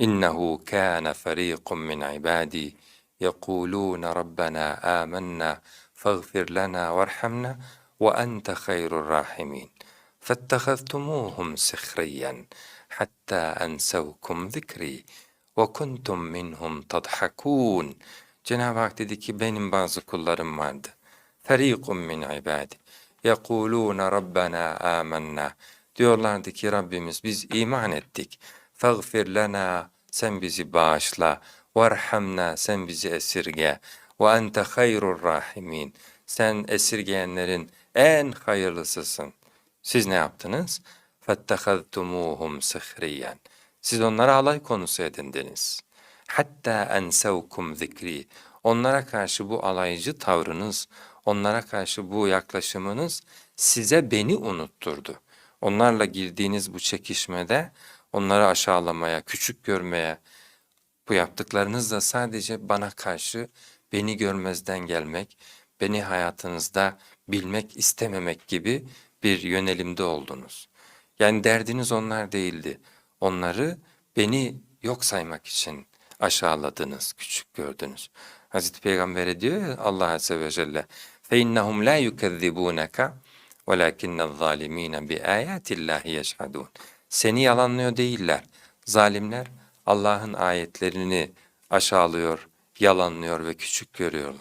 إنه كان فريق من عبادي يقولون ربنا آمنا فاغفر لنا وارحمنا وأنت خير الراحمين فاتخذتموهم سخريا حتى أنسوكم ذكري وكنتم منهم تضحكون Cenab-ı Hak dedi ki benim bazı kullarım vardı. Ferikun min ibadi. Yekulûne Rabbena âmennâ. Diyorlardı ki Rabbimiz biz iman ettik. Fagfir lana, sen bizi bağışla. Varhamna, sen bizi esirge. Ve ente hayrur rahimin. Sen esirgeyenlerin en hayırlısısın. Siz ne yaptınız? Fettehaztumuhum sihriyen. Siz onlara alay konusu edindiniz. Hatta ensevkum zikri. Onlara karşı bu alaycı tavrınız, onlara karşı bu yaklaşımınız size beni unutturdu. Onlarla girdiğiniz bu çekişmede onları aşağılamaya, küçük görmeye, bu yaptıklarınız da sadece bana karşı beni görmezden gelmek, beni hayatınızda bilmek istememek gibi bir yönelimde oldunuz. Yani derdiniz onlar değildi. Onları beni yok saymak için aşağıladınız, küçük gördünüz. Hazreti Peygamber'e diyor ya Allah Azze ve Celle فَاِنَّهُمْ لَا يُكَذِّبُونَكَ وَلَكِنَّ الظَّالِم۪ينَ بِآيَاتِ اللّٰهِ يَشْهَدُونَ seni yalanlıyor değiller. Zalimler Allah'ın ayetlerini aşağılıyor, yalanlıyor ve küçük görüyorlar.